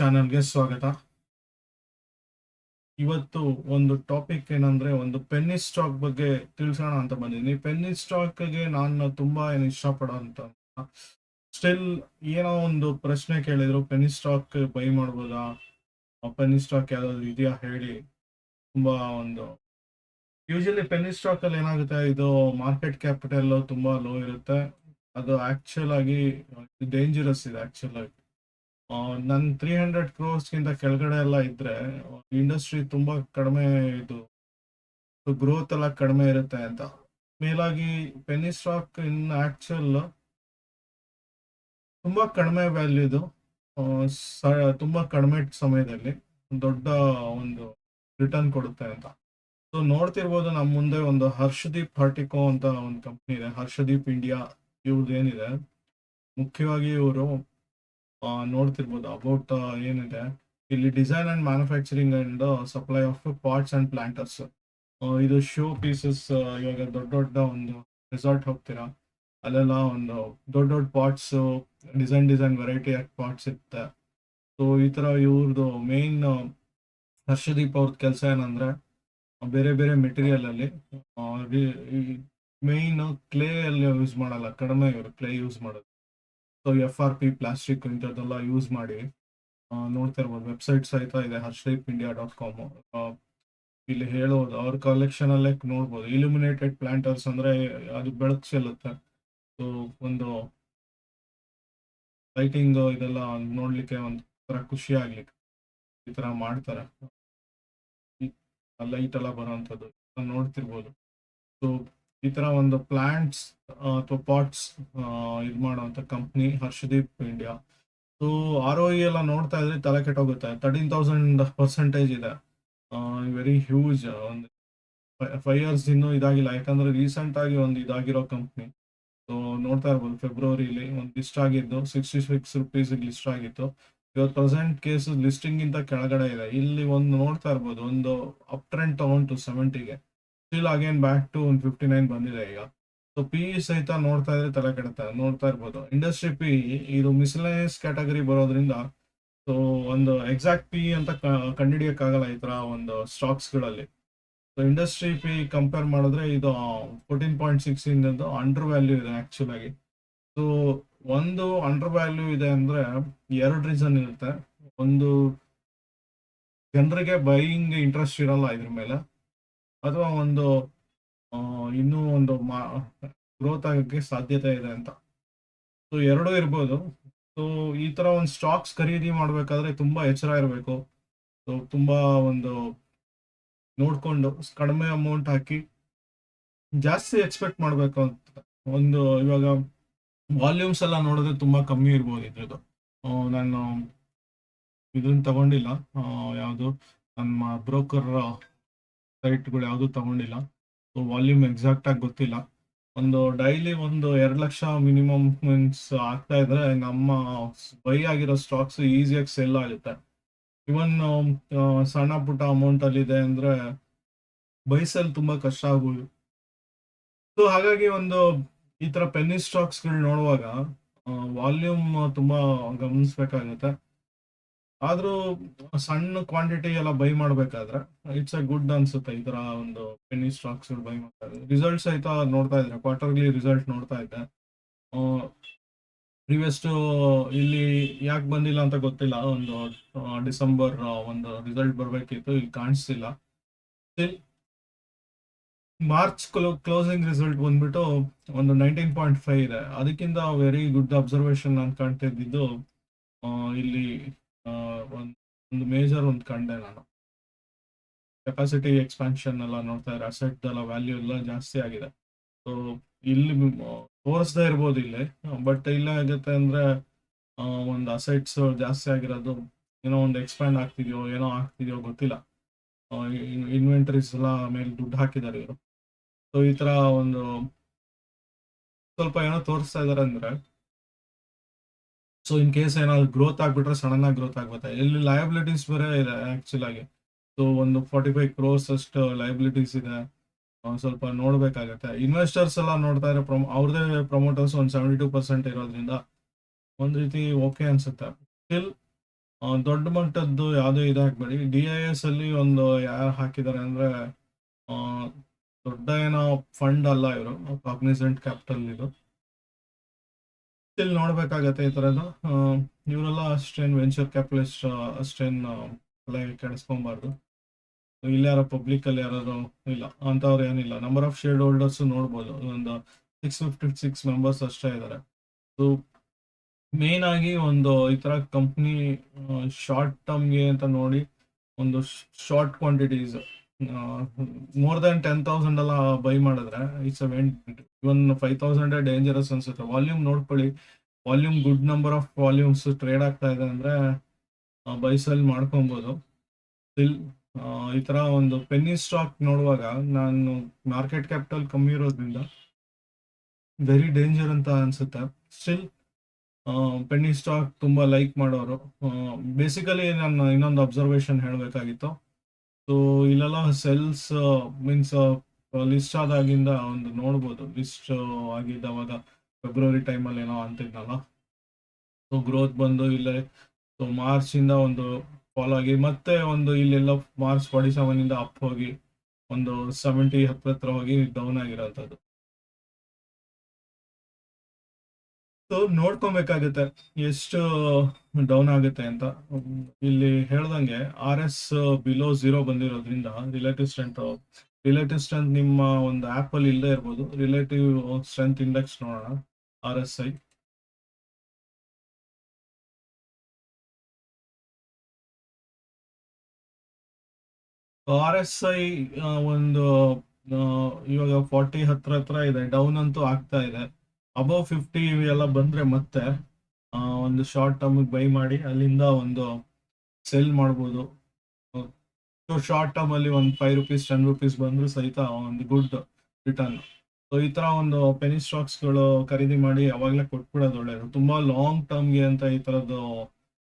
ಚಾನಲ್ಗೆ ಸ್ವಾಗತ. ಇವತ್ತು ಒಂದು ಟಾಪಿಕ್ ಏನಂದ್ರೆ ಒಂದು ಪೆನ್ನಿ ಸ್ಟಾಕ್ ಬಗ್ಗೆ ತಿಳಿಸೋಣ ಅಂತ ಬಂದಿದ್ದೀನಿ. ಪೆನ್ನಿ ಸ್ಟಾಕ್ಗೆ ನಾನು ತುಂಬಾ ಏನು ಇಷ್ಟಪಡೋ ಅಂತ ಸ್ಟಿಲ್ ಏನೋ ಒಂದು ಪ್ರಶ್ನೆ ಕೇಳಿದ್ರು, ಪೆನ್ನಿ ಸ್ಟಾಕ್ ಬೈ ಮಾಡ್ಬೋದಾ? ಪೆನ್ನಿ ಸ್ಟಾಕ್ ಯಾವ್ದಾದ್ರು ಇದೆಯಾ ಹೇಳಿ. ತುಂಬಾ ಒಂದು ಯೂಶಲಿ ಪೆನ್ನಿ ಸ್ಟಾಕ್ ಅಲ್ಲಿ ಏನಾಗುತ್ತೆ, ಇದು ಮಾರ್ಕೆಟ್ ಕ್ಯಾಪಿಟಲ್ ತುಂಬಾ ಲೋ ಇರುತ್ತೆ. ಅದು ಆಕ್ಚುಲ್ ಆಗಿ ಡೇಂಜರಸ್ ಇದೆ ಆಕ್ಚುಲ್ ಆಗಿ. ನನ್ ತ್ರೀ ಹಂಡ್ರೆಡ್ ಕ್ರೋರ್ಸ್ಗಿಂತ ಕೆಳಗಡೆ ಎಲ್ಲ ಇದ್ರೆ ಇಂಡಸ್ಟ್ರಿ ತುಂಬಾ ಕಡಿಮೆ ಇದು ಗ್ರೋತ್ ಎಲ್ಲ ಕಡಿಮೆ ಇರುತ್ತೆ ಅಂತ. ಮೇಲಾಗಿ ಪೆನ್ನಿ ಸ್ಟಾಕ್ ಇನ್ ಆಕ್ಚುಲ್ ತುಂಬಾ ಕಡಿಮೆ ವ್ಯಾಲ್ಯೂ ಇದು. ಆ, ತುಂಬಾ ಕಡಿಮೆ ಸಮಯದಲ್ಲಿ ದೊಡ್ಡ ಒಂದು ರಿಟರ್ನ್ ಕೊಡುತ್ತೆ ಅಂತ. ಸೊ ನೋಡ್ತಿರ್ಬೋದು ನಮ್ಮ ಮುಂದೆ ಒಂದು ಹರ್ಷದೀಪ್ ಹರ್ಟಿಕೋ ಅಂತ ಒಂದು ಕಂಪ್ನಿ ಇದೆ ಹರ್ಷದೀಪ್ ಇಂಡಿಯಾ ಇವ್ರದ್ದು ಏನಿದೆ ಮುಖ್ಯವಾಗಿ ಇವರು ನೋಡ್ತಿರ್ಬೋದು ಅಬೌಟ್ ಏನಿದೆ? ಇಲ್ಲಿ design and manufacturing and supply of parts and planters ಇದು ಶೋ ಪೀಸಸ್ ಇವಾಗ ದೊಡ್ಡ ದೊಡ್ಡ ಒಂದು ರೆಸಾರ್ಟ್ ಹೋಗ್ತೀರಾ? ಅಲ್ಲೆಲ್ಲ ಒಂದು ದೊಡ್ಡ ದೊಡ್ಡ pots design design variety of parts ಇರುತ್ತೆ. ಸೊ ಈ ಥರ ಇವ್ರದ್ದು ಮೇನ್ ಹರ್ಷದೀಪ್ ಅವ್ರದ್ದು ಕೆಲಸ ಏನಂದ್ರೆ, ಬೇರೆ ಬೇರೆ ಮೆಟೀರಿಯಲ್ ಅಲ್ಲಿ ಮೇನ್ ಕ್ಲೇ ಅಲ್ಲಿ ಯೂಸ್ ಮಾಡಲ್ಲ, ಕಡಿಮೆ ಇವರು ಕ್ಲೇ ಯೂಸ್ ಮಾಡೋದು. So F R P plastic ಇಂಥದ್ದೆಲ್ಲ ಯೂಸ್ ಮಾಡಿ ನೋಡ್ತಿರ್ಬೋದು ವೆಬ್ಸೈಟ್ ಸಹಿತ ಇದೆ ಹರ್ಷದೀಪ್ ಇಂಡಿಯಾ ಡಾಟ್ ಕಾಮ್ ಇಲ್ಲಿ ಹೇಳೋದು, ಅವ್ರ ಕಲೆಕ್ಷನ್ ಅಲ್ಲೇ ನೋಡ್ಬೋದು. ಇಲ್ಯುಮಿನೇಟೆಡ್ ಪ್ಲಾಂಟರ್ಸ್ ಅಂದ್ರೆ ಅದು ಬೆಳಕು ಚೆಲ್ಲುತ್ತೆ. ಸೊ ಒಂದು ಲೈಟಿಂಗ್ ಇದೆಲ್ಲ ನೋಡ್ಲಿಕ್ಕೆ ಒಂದು ಖುಷಿ ಆಗ್ಲಿಕ್ಕೆ ಈ ತರ ಮಾಡ್ತಾರೆ. ಲೈಟ್ ಎಲ್ಲ ಬರೋವಂಥದ್ದು, ನೋಡ್ತಿರ್ಬೋದು. ಸೊ ಈ ತರ ಒಂದು ಪ್ಲಾಂಟ್ಸ್ ಅಥವಾ ಪಾಟ್ಸ್ ಇದು ಮಾಡುವಂತ company Harshdeep India so R O ಎಲ್ಲ ನೋಡ್ತಾ ಇದ್ರೆ ತಲೆ ಕೆಟ್ಟೋಗುತ್ತೆ. ತರ್ಟೀನ್ ತೌಸಂಡ್ ಪರ್ಸೆಂಟೇಜ್ ಇದೆ. ವೆರಿ ಹ್ಯೂಜ್ ಒಂದು ಫೈವ್ ಇಯರ್ಸ್ ಇನ್ನೂ ಇದಾಗಿಲ್ಲ. ಯಾಕಂದ್ರೆ ರೀಸೆಂಟ್ ಆಗಿ ಒಂದು ಇದಾಗಿರೋ ಕಂಪ್ನಿ ಸೊ ನೋಡ್ತಾ ಇರ್ಬೋದು ಫೆಬ್ರವರಿಲಿ ಒಂದು ಲಿಸ್ಟ್ ಆಗಿದ್ದು ಸಿಕ್ಸ್ಟಿ ಸಿಕ್ಸ್ ರುಪೀಸ್ ಲಿಸ್ಟ್ ಆಗಿತ್ತು. ಇವತ್ತು ಪ್ರೆಸೆಂಟ್ ಕೇಸ್ ಲಿಸ್ಟಿಂಗ್ ಗಿಂತ ಕೆಳಗಡೆ ಇದೆ. ಇಲ್ಲಿ ಒಂದು ನೋಡ್ತಾ ಇರ್ಬೋದು, ಒಂದು ಅಪ್ ಟ್ರೆಂಡ್ ತಗೊಂಡು ಸೆವೆಂಟಿಗೆ ಸ್ಟಿಲ್ ಅಗೇನ್ ಬ್ಯಾಕ್ ಟು ಒಂದು ಫಿಫ್ಟಿ ನೈನ್ ಬಂದಿದೆ ಈಗ. ಸೊ ಪಿ ಇ ಸಹಿತ ನೋಡ್ತಾ ಇದ್ರೆ ತಲೆ ಕೆಡುತ್ತೆ, ನೋಡ್ತಾ ಇರ್ಬೋದು. ಇಂಡಸ್ಟ್ರಿ ಪಿ ಇದು ಮಿಸ್ಲೈನ್ಸ್ ಕ್ಯಾಟಗರಿ ಬರೋದ್ರಿಂದ ಸೊ ಒಂದು ಎಕ್ಸಾಕ್ಟ್ ಪಿ ಅಂತ ಕಂಡುಹಿಡಿಯೋಕ್ಕಾಗಲ್ಲ ಈ ತರ ಒಂದು ಸ್ಟಾಕ್ಸ್ಗಳಲ್ಲಿ ಸೊ ಇಂಡಸ್ಟ್ರಿ ಪಿ ಕಂಪೇರ್ ಮಾಡಿದ್ರೆ ಇದು ಫೋರ್ಟೀನ್ ಪಾಯಿಂಟ್ ಸಿಕ್ಸ್ ಇಂದ ಅಂಡರ್ ವ್ಯಾಲ್ಯೂ ಇದೆ ಆ್ಯಕ್ಚುಲಾಗಿ ಸೊ ಒಂದು ಅಂಡರ್ ವ್ಯಾಲ್ಯೂ ಇದೆ ಅಂದ್ರೆ ಎರಡು ರೀಸನ್ ಇರುತ್ತೆ. ಒಂದು, ಜನರಿಗೆ ಬೈಯಿಂಗ್ ಇಂಟ್ರೆಸ್ಟ್ ಇರಲ್ಲ ಇದ್ರ ಮೇಲೆ. ಅಥವಾ ಒಂದು ಇನ್ನೂ ಒಂದು ಮಾ ಗ್ರೋತ್ ಆಗಕ್ಕೆ ಸಾಧ್ಯತೆ ಇದೆ ಅಂತ. ಸೊ ಎರಡೂ ಇರ್ಬೋದು. ಸೊ ಈ ತರ ಒಂದು ಸ್ಟಾಕ್ಸ್ ಖರೀದಿ ಮಾಡಬೇಕಾದ್ರೆ ತುಂಬಾ ಎಚ್ಚರ ಇರಬೇಕು. ಸೊ ತುಂಬಾ ಒಂದು ನೋಡ್ಕೊಂಡು ಕಡಿಮೆ ಅಮೌಂಟ್ ಹಾಕಿ ಜಾಸ್ತಿ ಎಕ್ಸ್ಪೆಕ್ಟ್ ಮಾಡಬೇಕು ಅಂತ. ಒಂದು ಇವಾಗ ವಾಲ್ಯೂಮ್ಸ್ ಎಲ್ಲ ನೋಡಿದ್ರೆ ತುಂಬಾ ಕಮ್ಮಿ ಇರ್ಬೋದು ಇದ್ರದ್ದು. ನಾನು ಇದನ್ನ ತಗೊಂಡಿಲ್ಲ. ಯಾವುದು? ನಮ್ಮ ಬ್ರೋಕರ್ ಸೈಟ್ಗಳು ಯಾವುದು ತಗೊಂಡಿಲ್ಲ. ಸೊ ವಾಲ್ಯೂಮ್ ಎಕ್ಸಾಕ್ಟ್ ಆಗಿ ಗೊತ್ತಿಲ್ಲ. ಒಂದು ಡೈಲಿ ಒಂದು ಎರಡು ಲಕ್ಷ ಮಿನಿಮಮ್ ಮೀನ್ಸ್ ಆಗ್ತಾ ಇದ್ರೆ ನಮ್ಮ ಬೈ ಆಗಿರೋ ಸ್ಟಾಕ್ಸ್ ಈಸಿಯಾಗಿ ಸೆಲ್ ಆಗುತ್ತೆ. ಇವನ್ ಸಣ್ಣ ಪುಟ್ಟ ಅಮೌಂಟ್ ಅಲ್ಲಿ ಇದೆ ಅಂದ್ರೆ ಬೈ ಸೆಲ್ ತುಂಬಾ ಕಷ್ಟ ಆಗ್ಬೋದು ಸೊ ಹಾಗಾಗಿ ಒಂದು ಈ ತರ ಪೆನ್ನಿ ಸ್ಟಾಕ್ಸ್ಗಳು ನೋಡುವಾಗ ವಾಲ್ಯೂಮ್ ತುಂಬಾ ಗಮನಿಸ್ಬೇಕಾಗುತ್ತೆ. ಆದ್ರೂ ಸಣ್ಣ ಕ್ವಾಂಟಿಟಿ ಎಲ್ಲ ಬೈ ಮಾಡ್ಬೇಕಾದ್ರೆ ಇಟ್ಸ್ ಅ ಗುಡ್ ಅನ್ಸುತ್ತೆ ಈ ತರ ಒಂದು ಪೆನ್ನಿ ಸ್ಟಾಕ್ಸ್ ಬೈ ಮಾಡ್ತಾರೆ ರಿಸಲ್ಟ್ಸ್ ಸಹಿತ ನೋಡ್ತಾ ಇದ್ರೆ ಕ್ವಾರ್ಟರ್ಲಿ ರಿಸಲ್ಟ್ ನೋಡ್ತಾ ಇದ್ದೆ ಪ್ರಿವಿಯಸ್ ಇಲ್ಲಿ ಯಾಕೆ ಬಂದಿಲ್ಲ ಅಂತ ಗೊತ್ತಿಲ್ಲ. ಒಂದು ಡಿಸೆಂಬರ್ ಒಂದು ರಿಸಲ್ಟ್ ಬರ್ಬೇಕಿತ್ತು, ಇಲ್ಲಿ ಕಾಣಿಸ್ತಿಲ್ಲ. ಮಾರ್ಚ್ ಮಾರ್ಚ್ ಕ್ಲೋಸಿಂಗ್ ರಿಸಲ್ಟ್ ಬಂದ್ಬಿಟ್ಟು ಒಂದು ನೈನ್ಟೀನ್ ಪಾಯಿಂಟ್ ಫೈವ್ ಇದೆ. ಅದಕ್ಕಿಂತ ವೆರಿ ಗುಡ್ ಅಬ್ಸರ್ವೇಷನ್ ನಾನು ಇದ್ದಿದ್ದು ಇಲ್ಲಿ ಒಂದ್- ಮೇಜರ್ ಒಂದು ಕಂಡೆ ನಾನು. ಕೆಪಾಸಿಟಿ ಎಕ್ಸ್ಪಾನ್ಷನ್ ಎಲ್ಲ ನೋಡ್ತಾ ಇದ್ರೆ ಅಸೆಟ್ ಎಲ್ಲ ವ್ಯಾಲ್ಯೂ ಎಲ್ಲ ಜಾಸ್ತಿ ಆಗಿದೆ. ಸೊ ಇಲ್ಲಿ ತೋರಿಸ್ತಾ ಇರ್ಬೋದು ಇಲ್ಲಿ. ಬಟ್ ಇಲ್ಲ ಆಗುತ್ತೆ ಅಂದ್ರೆ ಒಂದು ಅಸೆಟ್ಸ್ ಜಾಸ್ತಿ ಆಗಿರೋದು ಏನೋ ಒಂದು ಎಕ್ಸ್ಪ್ಯಾಂಡ್ ಆಗ್ತಿದೆಯೋ, ಏನೋ ಆಗ್ತಿದೆಯೋ ಗೊತ್ತಿಲ್ಲ. ಇನ್ವೆಂಟರೀಸ್ ಎಲ್ಲ ಮೇಲೆ ದುಡ್ಡು ಹಾಕಿದ್ದಾರೆ ಇವರು. ಸೊ ಈ ತರ ಒಂದು ಸ್ವಲ್ಪ ಏನೋ ತೋರಿಸ್ತಾ ಇದಾರೆ ಅಂದ್ರೆ ಸೊ ಇನ್ ಕೇಸ್ ಏನಾದ್ರು ಗ್ರೋತ್ ಆಗ್ಬಿಟ್ರೆ ಸಡನ್ ಆಗಿ ಗ್ರೋತ್ ಆಗುತ್ತೆ ಇಲ್ಲಿ ಲಯಬಿಲಿಟೀಸ್ ಬೇರೆ ಇದೆ ಆಕ್ಚುಲ್ ಆಗಿ. ಸೊ ಒಂದು ಫಾರ್ಟಿ ಫೈವ್ ಕ್ರೋರ್ಸ್ ಅಷ್ಟು ಲಯಬಿಲಿಟೀಸ್ ಇದೆ. ಸ್ವಲ್ಪ ನೋಡ್ಬೇಕಾಗತ್ತೆ. ಇನ್ವೆಸ್ಟರ್ಸ್ ಎಲ್ಲ ನೋಡ್ತಾ ಇರೋ ಪ್ರೊಮೋ ಅವ್ರದೇ ಪ್ರಮೋಟರ್ಸ್ ಒಂದು ಸೆವೆಂಟಿ ಟೂ ಪರ್ಸೆಂಟ್ ಇರೋದ್ರಿಂದ ಒಂದು ರೀತಿ ಓಕೆ ಅನ್ಸುತ್ತೆ. ಸ್ಟಿಲ್ ದೊಡ್ಡ ಮಟ್ಟದ್ದು ಯಾವುದೇ ಇದು ಹಾಕ್ಬೇಡಿ ಡಿ ಐ ಎಸ್ ಅಲ್ಲಿ ಒಂದು ಯಾರು ಹಾಕಿದ್ದಾರೆ ಅಂದ್ರೆ ದೊಡ್ಡ ಏನೋ ಫಂಡ್ ಅಲ್ಲ ಇವರು ಕಾಗ್ನಿಸೆಂಟ್ ಕ್ಯಾಪಿಟಲ್ ಇದು. ಸ್ಟಿಲ್ ನೋಡ್ಬೇಕಾಗತ್ತೆ ಈ ಥರದ್ದು ಇವರೆಲ್ಲ ಅಷ್ಟೇನು ವೆಂಚರ್ ಕ್ಯಾಪಿಟಲಿಸ್ಟ್ ಅಷ್ಟೇನು ತಲೆ ಕೆಡಿಸ್ಕೊಬಾರ್ದು. ಇಲ್ಲಿ ಯಾರ ಪಬ್ಲಿಕ್ ಅಲ್ಲಿ ಯಾರು ಇಲ್ಲ ಅಂತವ್ರು ಏನಿಲ್ಲ. ನಂಬರ್ ಆಫ್ ಶೇರ್ ಹೋಲ್ಡರ್ಸ್ ನೋಡ್ಬೋದು. ಒಂದು ಸಿಕ್ಸ್ ಫಿಫ್ಟಿ ಸಿಕ್ಸ್ ಮೆಂಬರ್ಸ್ ಅಷ್ಟೇ ಇದ್ದಾರೆ ಸೊ ಮೇನ್ ಆಗಿ ಒಂದು ಈ ತರ ಕಂಪ್ನಿ ಶಾರ್ಟ್ ಟರ್ಮ್ಗೆ ಅಂತ ನೋಡಿ, ಒಂದು short quantities more than ten thousand ಎಲ್ಲ ಬೈ ಮಾಡಿದ್ರೆ it's even five thousand dangerous ಅನ್ಸುತ್ತೆ. ವಾಲ್ಯೂಮ್ ನೋಡ್ಕೊಳ್ಳಿ. Volume good number of volumes trade ಆಗ್ತಾ ಇದೆ ಅಂದ್ರೆ ಬೈ ಸೆಲ್ ಮಾಡ್ಕೊಬೋದು. ಸ್ಟಿಲ್ ಈ ತರ ಒಂದು ಪೆನ್ನಿ ಸ್ಟಾಕ್ ನೋಡುವಾಗ ನಾನು ಮಾರ್ಕೆಟ್ ಕ್ಯಾಪಿಟಲ್ ಕಮ್ಮಿ ಇರೋದ್ರಿಂದ ವೆರಿ ಡೇಂಜರ್ ಅಂತ ಅನ್ಸುತ್ತೆ. ಸ್ಟಿಲ್ ಪೆನ್ನಿ ಸ್ಟಾಕ್ ತುಂಬಾ ಲೈಕ್ ಮಾಡೋರು. ಬೇಸಿಕಲಿ ನಾನು ಇನ್ನೊಂದು ಅಬ್ಸರ್ವೇಷನ್ ಹೇಳಬೇಕಾಗಿತ್ತು. ಸೊ ಇಲ್ಲೆಲ್ಲ ಸೆಲ್ಸ್ ಮೀನ್ಸ್ ಲಿಸ್ಟ್ ಆದಾಗಿಂದ ಒಂದು ನೋಡ್ಬೋದು. ಲಿಸ್ಟ್ ಆಗಿದ್ದಾವಾಗ ಫೆಬ್ರವರಿ ಟೈಮಲ್ಲಿ ಏನೋ ಅಂತಿದ್ನಲ್ಲ. ಸೊ ಗ್ರೋತ್ ಬಂದು ಇಲ್ಲೇ ಸೊ ಮಾರ್ಚ್ ಇಂದ ಒಂದು ಫಾಲೋ ಆಗಿ, ಮತ್ತೆ ಒಂದು ಇಲ್ಲೆಲ್ಲ ಮಾರ್ಚ್ ಫಾರ್ಟಿ ಸೆವೆನ್ ಇಂದ ಅಪ್ ಹೋಗಿ, ಒಂದು ಸೆವೆಂಟಿ ಹತ್ತಿರ ಹೋಗಿ ಡೌನ್ ಆಗಿರೋಂಥದ್ದು. ಸೊ ನೋಡ್ಕೊಬೇಕಾಗುತ್ತೆ. ಎಷ್ಟು ಡೌನ್ ಆಗುತ್ತೆ ಅಂತ. ಇಲ್ಲಿ ಹೇಳ್ದಂಗೆ ಆರ್ ಎಸ್ ಬಿಲೋ ಝೀರೋ ಬಂದಿರೋದ್ರಿಂದ ರಿಲೇಟಿವ್ ಸ್ಟ್ರೆಂತ್ ರಿಲೇಟಿವ್ ಸ್ಟ್ರೆಂತ್ ನಿಮ್ಮ ಒಂದು ಆಪ್ ಅಲ್ಲಿ ಇಲ್ಲದೆ ಇರ್ಬೋದು. ರಿಲೇಟಿವ್ ಸ್ಟ್ರೆಂತ್ ಇಂಡೆಕ್ಸ್ ನೋಡೋಣ R S I R S I ಒಂದು ಇವಾಗ ಫಾರ್ಟಿ ಹತ್ರ ಹತ್ರ ಇದೆ. ಡೌನ್ ಅಂತೂ ಆಗ್ತಾ ಇದೆ. ಅಬೌವ್ ಫಿಫ್ಟಿ ಇವೆಲ್ಲ ಬಂದ್ರೆ ಮತ್ತೆ ಒಂದು ಶಾರ್ಟ್ ಟರ್ಮ್ ಬೈ ಮಾಡಿ, ಅಲ್ಲಿಂದ ಒಂದು ಸೆಲ್ ಮಾಡ್ಬೋದು. ಸೊ ಶಾರ್ಟ್ ಟರ್ಮ್ ಅಲ್ಲಿ ಒಂದು ಫೈವ್ ರುಪೀಸ್ ಟೆನ್ ರುಪೀಸ್ ಬಂದರೂ ಸಹಿತ ಒಂದು ಗುಡ್ ರಿಟರ್ನ್ ಸೊ ಈ ತರ ಒಂದು ಪೆನಿ ಸ್ಟಾಕ್ಸ್ಗಳು ಖರೀದಿ ಮಾಡಿ ಯಾವಾಗಲೇ ಕೊಟ್ಬಿಡೋದು ಒಳ್ಳೆಯದು ತುಂಬಾ ಲಾಂಗ್ ಟರ್ಮ್ಗೆ ಅಂತ ಈ ಥರದ್ದು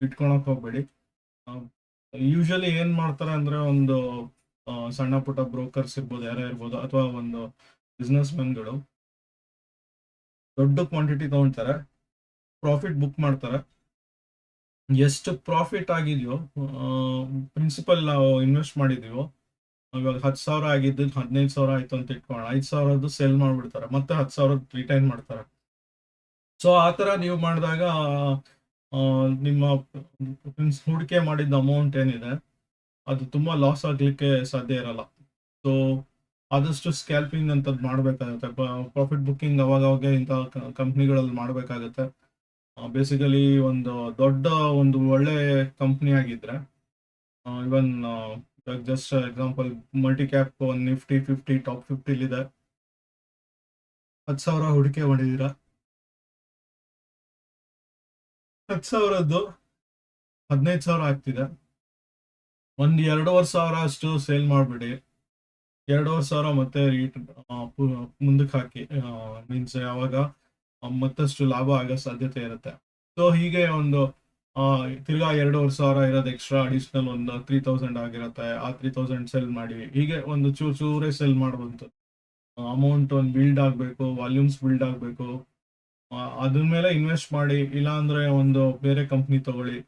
ಇಟ್ಕೊಳಕ್ ಹೋಗ್ಬೇಡಿ. ಯೂಶಲಿ ಏನು ಮಾಡ್ತಾರೆ ಅಂದ್ರೆ ಒಂದು ಸಣ್ಣ ಪುಟ್ಟ ಬ್ರೋಕರ್ಸ್ ಇರ್ಬೋದು, ಯಾರೋ ಇರ್ಬೋದು, ಅಥವಾ ಒಂದು ಬಿಸ್ನೆಸ್ಗಳು ದೊಡ್ಡ ಕ್ವಾಂಟಿಟಿ ತಗೊಳ್ತಾರೆ ಪ್ರಾಫಿಟ್ ಬುಕ್ ಮಾಡ್ತಾರೆ. ಎಷ್ಟು ಪ್ರಾಫಿಟ್ ಆಗಿದೆಯೋ ಪ್ರಿನ್ಸಿಪಲ್ ನಾವು ಇನ್ವೆಸ್ಟ್ ಮಾಡಿದೀವೋ. ಇವಾಗ ಹತ್ತು ಸಾವಿರ ಆಗಿದ್ದು ಹದಿನೈದು ಸಾವಿರ ಆಯ್ತು ಅಂತ ಇಟ್ಕೊಳ್ಳೋಣ ಐದು ಸಾವಿರದ್ದು ಸೆಲ್ ಮಾಡ್ಬಿಡ್ತಾರೆ. ಮತ್ತೆ ಹತ್ತು ಸಾವಿರ ರಿಟೈನ್ ಮಾಡ್ತಾರೆ. ಸೊ ಆ ಥರ ನೀವು ಮಾಡಿದಾಗ ನಿಮ್ಮ ಹೂಡಿಕೆ ಮಾಡಿದ ಅಮೌಂಟ್ ಏನಿದೆ, ಅದು ತುಂಬಾ ಲಾಸ್ ಆಗ್ಲಿಕ್ಕೆ ಸಾಧ್ಯ ಇರಲ್ಲ. ಸೊ ಆದಷ್ಟು ಸ್ಕ್ಯಾಲ್ಪಿಂಗ್ ಅಂತದ್ದು ಮಾಡಬೇಕಾಗುತ್ತೆ. ಪ್ರಾಫಿಟ್ ಬುಕ್ಕಿಂಗ್ ಅವಾಗ ಅವಾಗ ಇಂಥ ಕಂಪ್ನಿಗಳಲ್ಲಿ ಮಾಡಬೇಕಾಗುತ್ತೆ. ಬೇಸಿಕಲಿ ಒಂದು ದೊಡ್ಡ ಒಂದು ಒಳ್ಳೆ ಕಂಪ್ನಿ ಆಗಿದ್ರೆ even just example multi cap ಒಂದು ನಿಫ್ಟಿ ಫಿಫ್ಟಿ ಟಾಪ್ ಫಿಫ್ಟಿಲಿದೆ ಹತ್ತು ಸಾವಿರ ಹೂಡಿಕೆ ಮಾಡಿದೀರ? ಹತ್ತು ಸಾವಿರದ್ದು ಹದಿನೈದು ಸಾವಿರ ಆಗ್ತಿದೆ. ಒಂದು ಎರಡೂವರೆ ಸಾವಿರ ಅಷ್ಟು ಸೇಲ್ ಮಾಡಿಬಿಡಿ. ಎರಡೂವರೆ ಸಾವಿರ ಮತ್ತೆ ಮುಂದಕ್ಕೆ ಹಾಕಿ ಮೀನ್ಸ್ ಯಾವಾಗ ಮತ್ತಷ್ಟು ಲಾಭ ಆಗೋ ಸಾಧ್ಯತೆ ಇರುತ್ತೆ. ಸೊ ಹೀಗೆ ಒಂದು ತಿರ್ಗಾ ಎರಡೂವರೆ ಸಾವಿರ ಇರೋದು ಎಕ್ಸ್ಟ್ರಾ ಅಡಿಷನಲ್ ಒಂದು ತ್ರೀ ತೌಸಂಡ್ ಆಗಿರುತ್ತೆ. ಆ ತ್ರೀ ತೌಸಂಡ್ ಸೆಲ್ ಮಾಡಿ ಹೀಗೆ ಒಂದು ಚೂರು ಚೂರೇ ಸೆಲ್ ಮಾಡುವಂತ ಅಮೌಂಟ್ ಒಂದು ಬಿಲ್ಡ್ ಆಗಬೇಕು ವಾಲ್ಯೂಮ್ಸ್ ಬಿಲ್ಡ್ ಆಗಬೇಕು. ಅದ್ರ ಮೇಲೆ ಇನ್ವೆಸ್ಟ್ ಮಾಡಿ ಇಲ್ಲ ಅಂದ್ರೆ ಒಂದು ಬೇರೆ ಕಂಪ್ನಿ ತಗೊಳ್ಳಿ.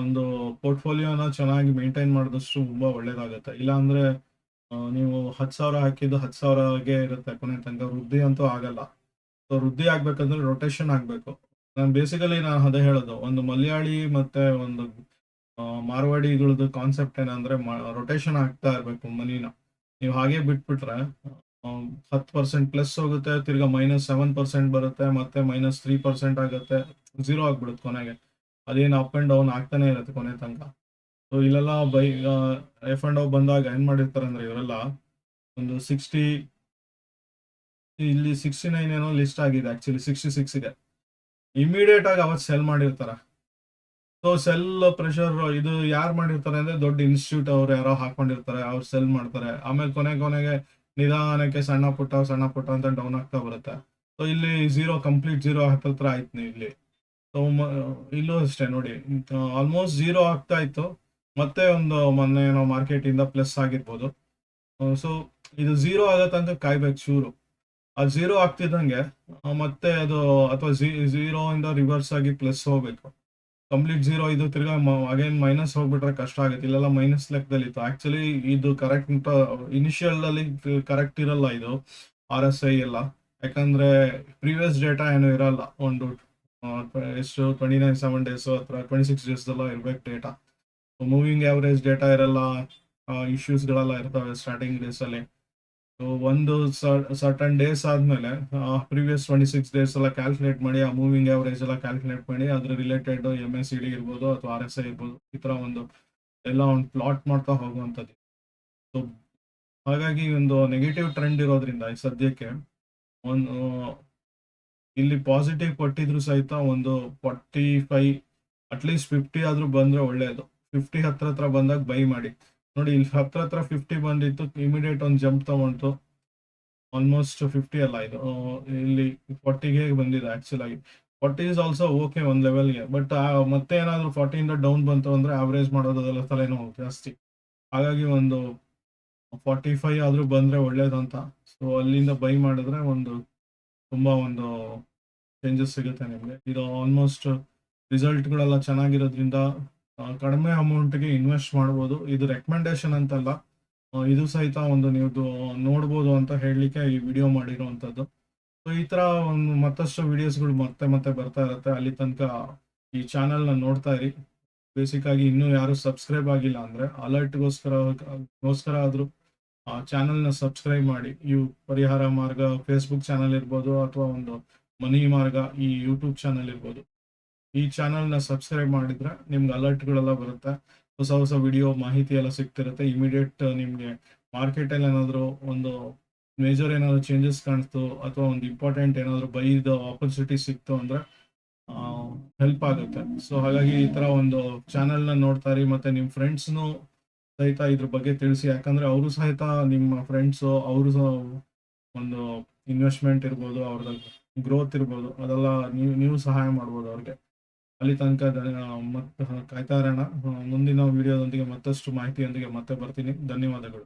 ಒಂದು ಪೋರ್ಟ್ಫೋಲಿಯೋನ ಚೆನ್ನಾಗಿ ಮೇಂಟೈನ್ ಮಾಡಿದಷ್ಟು ತುಂಬಾ ಒಳ್ಳೇದಾಗುತ್ತೆ. ಇಲ್ಲ ಅಂದ್ರೆ ಆ, ನೀವು ಹತ್ತು ಸಾವಿರ ಹಾಕಿದ್ದು ಹತ್ತು ಸಾವಿರಗೆ ಇರುತ್ತೆ ಕೊನೆ ತನಕ. ವೃದ್ಧಿ ಅಂತೂ ಆಗಲ್ಲ. ಸೊ ವೃದ್ಧಿ ಆಗ್ಬೇಕಂದ್ರೆ ರೊಟೇಷನ್ ಆಗಬೇಕು. ನಾನು ಬೇಸಿಕಲಿ ನಾನು ಅದೇ ಹೇಳೋದು. ಒಂದು ಮಲಯಾಳಿ ಮತ್ತೆ ಒಂದು ಮಾರ್ವಾಡಿಗಳದ್ದು ಕಾನ್ಸೆಪ್ಟ್ ಏನಂದ್ರೆ ರೊಟೇಷನ್ ಆಗ್ತಾ ಇರಬೇಕು ಮನಿನ. ನೀವು ಹಾಗೆ ಬಿಟ್ಬಿಟ್ರೆ ಹತ್ತು ಪರ್ಸೆಂಟ್ ಪ್ಲಸ್ ಹೋಗುತ್ತೆ, ತಿರ್ಗಾ ಮೈನಸ್ ಸೆವೆನ್ ಪರ್ಸೆಂಟ್ ಬರುತ್ತೆ, ಮತ್ತೆ ಮೈನಸ್ ತ್ರೀ ಪರ್ಸೆಂಟ್ ಆಗುತ್ತೆ. ಝೀರೋ ಆಗ್ಬಿಡುತ್ತೆ ಕೊನೆಗೆ. ಅದೇನು ಅಪ್ ಅಂಡ್ ಡೌನ್ ಆಗ್ತಾನೆ ಇರುತ್ತೆ ಕೊನೆ ತನಕ. ಸೊ ಇಲ್ಲೆಲ್ಲ ಬೈ ಎಫ್ ಅಂಡ್ ಬಂದಾಗ ಏನ್ ಮಾಡಿರ್ತಾರೆ ಅಂದ್ರೆ ಇವರೆಲ್ಲ ಒಂದು ಸಿಕ್ಸ್ಟಿ ಇಲ್ಲಿ ಸಿಕ್ಸ್ಟಿ ನೈನ್ ಏನೋ ಲಿಸ್ಟ್ ಆಗಿದೆ ಆ್ಯಕ್ಚುಲಿ ಸಿಕ್ಸ್ಟಿ ಸಿಕ್ಸ್ ಇದೆ ಇಮಿಡಿಯೇಟ್ ಆಗಿ ಅವತ್ತು ಸೆಲ್ ಮಾಡಿರ್ತಾರೆ. ಸೊ ಸೆಲ್ ಪ್ರೆಷರ್ ಇದು ಯಾರು ಮಾಡಿರ್ತಾರೆ ಅಂದ್ರೆ ದೊಡ್ಡ ಇನ್ಸ್ಟಿಟ್ಯೂಟ್ ಅವ್ರು ಯಾರೋ ಹಾಕೊಂಡಿರ್ತಾರೆ, ಅವ್ರು ಸೆಲ್ ಮಾಡ್ತಾರೆ. ಆಮೇಲೆ ಕೊನೆ ಕೊನೆಗೆ ನಿಧಾನಕ್ಕೆ ಸಣ್ಣ ಪುಟ್ಟ ಸಣ್ಣ ಪುಟ್ಟ ಅಂತ ಡೌನ್ ಆಗ್ತಾ ಬರುತ್ತೆ. ಸೊ ಇಲ್ಲಿ ಝೀರೋ ಕಂಪ್ಲೀಟ್ ಝೀರೋ ಹತ್ತತ್ರ ಆಯ್ತು ನೀವು ಇಲ್ಲಿ. ಸೊ ಇಲ್ಲೂ ಅಷ್ಟೇ ನೋಡಿ ಆಲ್ಮೋಸ್ಟ್ ಝೀರೋ ಆಗ್ತಾ ಇತ್ತು. ಮತ್ತೆ ಒಂದು ಮೊನ್ನೆ ಏನೋ ಮಾರ್ಕೆಟ್ ಇಂದ ಪ್ಲಸ್ ಆಗಿರ್ಬೋದು. ಸೊ ಇದು ಝೀರೋ ಆಗೋ ತನಕ ಕಾಯ್ಬೇಕು ಚೂರು ಅದು ಝೀರೋ ಆಗ್ತಿದ್ದಂಗೆ ಮತ್ತೆ ಅದು ಅಥವಾ ಝೀರೋ ಇಂದ ರಿವರ್ಸ್ ಆಗಿ ಪ್ಲಸ್ ಹೋಗ್ಬೇಕು. ಕಂಪ್ಲೀಟ್ ಝೀರೋ ಇದು ತಿರ್ಗಾ ಅಗೇನ್ ಮೈನಸ್ ಹೋಗ್ಬಿಟ್ರೆ ಕಷ್ಟ ಆಗುತ್ತೆ. ಇಲ್ಲೆಲ್ಲ ಮೈನಸ್ ಲೆಕ್ಕದಲ್ಲಿ ಇತ್ತು. ಆಕ್ಚುಲಿ ಇದು ಕರೆಕ್ಟ್ ಇನಿಷಿಯಲ್ ಅಲ್ಲಿ ಕರೆಕ್ಟ್ ಇರಲ್ಲ ಇದು ಆರ್ ಎಸ್ ಐ ಎಲ್ಲ. ಯಾಕಂದ್ರೆ ಪ್ರೀವಿಯಸ್ ಡೇಟಾ ಏನು ಇರಲ್ಲ. ಒಂದು ಎಷ್ಟು ಟ್ವೆಂಟಿ ನೈನ್ ಸೆವೆನ್ ಡೇಸ್ ಅಥವಾ ಟ್ವೆಂಟಿ ಸಿಕ್ಸ್ ಡೇಸ್ ಎಲ್ಲ ಇರ್ಬೇಕು ಡೇಟಾ ಮೂವಿಂಗ್ ಆವರೇಜ್ ಡೇಟಾ ಇರಲ್ಲ ಇಶ್ಯೂಸ್ಗಳೆಲ್ಲ ಇರ್ತವೆ ಸ್ಟಾರ್ಟಿಂಗ್ ಡೇಸ್ ಅಲ್ಲಿ. ಸೊ ಒಂದು ಸರ್ಟನ್ ಡೇಸ್ ಆದ್ಮೇಲೆ ಪ್ರೀವಿಯಸ್ ಟ್ವೆಂಟಿ ಸಿಕ್ಸ್ ಡೇಸ್ ಎಲ್ಲ ಕ್ಯಾಲ್ಕುಲೇಟ್ ಮಾಡಿ, ಆ ಮೂವಿಂಗ್ ಆವರೇಜ್ ಎಲ್ಲ ಕ್ಯಾಲ್ಕುಲೇಟ್ ಮಾಡಿ, ಅದ್ರ related M S C D ಇರ್ಬೋದು ಅಥವಾ ಆರ್ ಎಸ್ ಐ ಇರ್ಬೋದು, ಈ ಥರ ಒಂದು ಎಲ್ಲ ಒಂದು ಪ್ಲಾಟ್ ಮಾಡ್ತಾ ಹೋಗುವಂಥದ್ದು. ಸೊ ಹಾಗಾಗಿ ಒಂದು ನೆಗೆಟಿವ್ ಟ್ರೆಂಡ್ ಇರೋದ್ರಿಂದ ಈ ಸದ್ಯಕ್ಕೆ ಒಂದು ಇಲ್ಲಿ ಪಾಸಿಟಿವ್ ಕೊಟ್ಟಿದ್ರು ಸಹಿತ ಒಂದು ಫಾರ್ಟಿ ಫೈ ಅಟ್ಲೀಸ್ಟ್ ಫಿಫ್ಟಿ ಆದ್ರೂ ಬಂದ್ರೆ ಒಳ್ಳೆಯದು ಫಿಫ್ಟಿ ಹತ್ರ ಹತ್ರ ಬಂದಾಗ ಬೈ ಮಾಡಿ. ನೋಡಿ ಇಲ್ಲಿ ಹತ್ರ ಹತ್ರ ಫಿಫ್ಟಿ ಬಂದಿತ್ತು ಇಮಿಡಿಯೇಟ್ ಒಂದು ಜಂಪ್ ತಗೊಂತು ಆಲ್ಮೋಸ್ಟ್ ಫಿಫ್ಟಿ ಅಲ್ಲ ಇದು. ಇಲ್ಲಿ ಫಾರ್ಟಿಗೆ ಬಂದಿದೆ ಆಕ್ಚುಲ್ ಆಗಿ. ಫಾರ್ಟಿ ಇಸ್ ಆಲ್ಸೋ ಓಕೆ ಒಂದು ಲೆವೆಲ್ಗೆ ಬಟ್ ಮತ್ತೆ ಏನಾದರೂ ಫಾರ್ಟಿಯಿಂದ ಡೌನ್ ಬಂತು ಅಂದ್ರೆ ಆವ್ರೇಜ್ ಮಾಡೋದು ಅದೆಲ್ಲ ತಲೆನೋವು ಜಾಸ್ತಿ. ಹಾಗಾಗಿ ಒಂದು ಫಾರ್ಟಿ ಫೈವ್ ಆದ್ರೂ ಬಂದ್ರೆ ಒಳ್ಳೇದಂತ. ಸೊ ಅಲ್ಲಿಂದ ಬೈ ಮಾಡಿದ್ರೆ ಒಂದು ತುಂಬಾ ಒಂದು ಚೇಂಜಸ್ ಸಿಗುತ್ತೆ ನಿಮಗೆ. ಇದು ಆಲ್ಮೋಸ್ಟ್ ರಿಸಲ್ಟ್ಗಳೆಲ್ಲ ಚೆನ್ನಾಗಿರೋದ್ರಿಂದ ಕಡಿಮೆ ಅಮೌಂಟ್ಗೆ ಇನ್ವೆಸ್ಟ್ ಮಾಡ್ಬೋದು. ಇದು ರೆಕಮೆಂಡೇಶನ್ ಅಂತಲ್ಲ. ಇದು ಸಹಿತ ಒಂದು ನೀವು ನೋಡ್ಬೋದು ಅಂತ ಹೇಳಲಿಕ್ಕೆ ಈ ವಿಡಿಯೋ ಮಾಡಿರುವಂಥದ್ದು ಸೊ ಈ ತರ ಒಂದು ಮತ್ತಷ್ಟು ವಿಡಿಯೋಸ್ಗಳು ಮತ್ತೆ ಮತ್ತೆ ಬರ್ತಾ ಇರುತ್ತೆ. ಅಲ್ಲಿ ತನಕ ಈ ಚಾನೆಲ್ನ ನೋಡ್ತಾ ಇರಿ. ಬೇಸಿಕ್ ಆಗಿ ಇನ್ನೂ ಯಾರು ಸಬ್ಸ್ಕ್ರೈಬ್ ಆಗಿಲ್ಲ ಅಂದ್ರೆ ಅಲರ್ಟ್ಗೋಸ್ಕರ ಗೋಸ್ಕರ ಆದ್ರೂ, ಆ ಚಾನೆಲ್ನ ಸಬ್ಸ್ಕ್ರೈಬ್ ಮಾಡಿ. ಇವು ಪರಿಹಾರ ಮಾರ್ಗ ಫೇಸ್ಬುಕ್ ಚಾನಲ್ ಇರ್ಬೋದು ಅಥವಾ ಒಂದು ಮನಿ ಮಾರ್ಗ ಈ ಯೂಟ್ಯೂಬ್ ಚಾನಲ್ ಇರ್ಬೋದು. ಈ ಚಾನಲ್ನ ಸಬ್ಸ್ಕ್ರೈಬ್ ಮಾಡಿದ್ರೆ ನಿಮ್ಗೆ ಅಲರ್ಟ್ಗಳೆಲ್ಲ ಬರುತ್ತೆ. ಹೊಸ ಹೊಸ ವಿಡಿಯೋ ಮಾಹಿತಿ ಎಲ್ಲ ಸಿಗ್ತಿರುತ್ತೆ. ಇಮಿಡಿಯೇಟ್ ನಿಮಗೆ ಮಾರ್ಕೆಟಲ್ಲಿ ಏನಾದರೂ ಒಂದು ಮೇಜರ್ ಏನಾದರೂ ಚೇಂಜಸ್ ಕಾಣಿಸ್ತು ಅಥವಾ ಒಂದು ಇಂಪಾರ್ಟೆಂಟ್ ಏನಾದರೂ ಬೈದ ಆಪರ್ಚುನಿಟಿ ಸಿಕ್ತು ಅಂದ್ರೆ ಹೆಲ್ಪ್ ಆಗುತ್ತೆ. ಸೊ ಹಾಗಾಗಿ ಈ ತರ ಒಂದು ಚಾನೆಲ್ ನೋಡ್ತಾ ರೀ ಮತ್ತೆ ನಿಮ್ಮ ಫ್ರೆಂಡ್ಸ್ನು ಸಹಿತ ಇದ್ರ ಬಗ್ಗೆ ತಿಳಿಸಿ. ಯಾಕಂದ್ರೆ ಅವರು ಸಹಿತ ನಿಮ್ಮ ಫ್ರೆಂಡ್ಸು ಅವರು ಒಂದು ಇನ್ವೆಸ್ಟ್ಮೆಂಟ್ ಇರ್ಬೋದು, ಅವ್ರದ್ದು ಗ್ರೋತ್ ಇರ್ಬೋದು, ಅದೆಲ್ಲ ನೀವು ನೀವು ಸಹಾಯ ಮಾಡ್ಬೋದು ಅವ್ರಿಗೆ. ಅಲ್ಲಿ ತನಕ ಮತ್ತೆ ಕಾಯ್ತಾ ಇರೋಣ ಮುಂದಿನ ವಿಡಿಯೋದೊಂದಿಗೆ ಮತ್ತಷ್ಟು ಮಾಹಿತಿಯೊಂದಿಗೆ ಮತ್ತೆ ಬರ್ತೀನಿ. ಧನ್ಯವಾದಗಳು.